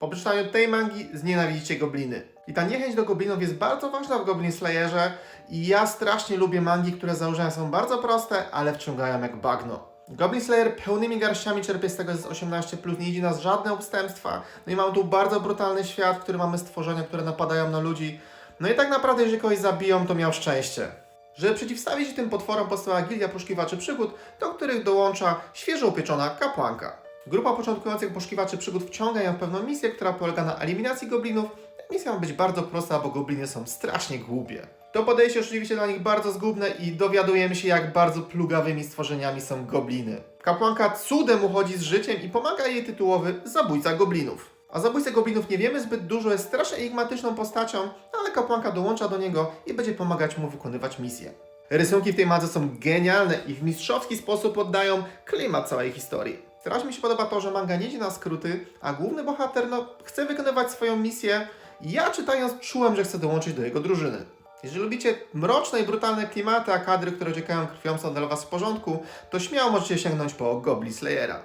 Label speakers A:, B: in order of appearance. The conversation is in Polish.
A: Po przeczytaniu tej mangi znienawidzicie gobliny. I ta niechęć do goblinów jest bardzo ważna w Goblin Slayerze i ja strasznie lubię mangi, które założenia są bardzo proste, ale wciągają jak bagno. Goblin Slayer pełnymi garściami czerpie z tego z 18+, nie idzie nas żadne ustępstwa. No i mamy tu bardzo brutalny świat, w którym mamy stworzenia, które napadają na ludzi. No i tak naprawdę, jeżeli kogoś zabiją, to miał szczęście. Żeby przeciwstawić się tym potworom powstała Gildia Poszukiwaczy Przygód, do których dołącza świeżo upieczona kapłanka. Grupa początkujących poszukiwaczy przygód wciąga ją w pewną misję, która polega na eliminacji goblinów. Misja ma być bardzo prosta, bo gobliny są strasznie głupie. To podejście oczywiście dla nich bardzo zgubne i dowiadujemy się, jak bardzo plugawymi stworzeniami są gobliny. Kapłanka cudem uchodzi z życiem i pomaga jej tytułowy zabójca goblinów. A zabójcę goblinów nie wiemy zbyt dużo, jest strasznie enigmatyczną postacią, ale kapłanka dołącza do niego i będzie pomagać mu wykonywać misję. Rysunki w tej madze są genialne i w mistrzowski sposób oddają klimat całej historii. Strasznie mi się podoba to, że manga nie idzie na skróty, a główny bohater no, chce wykonywać swoją misję. Ja czytając czułem, że chcę dołączyć do jego drużyny. Jeżeli lubicie mroczne i brutalne klimaty, a kadry, które ciekają krwią są dla Was w porządku, to śmiało możecie sięgnąć po Goblin Slayera.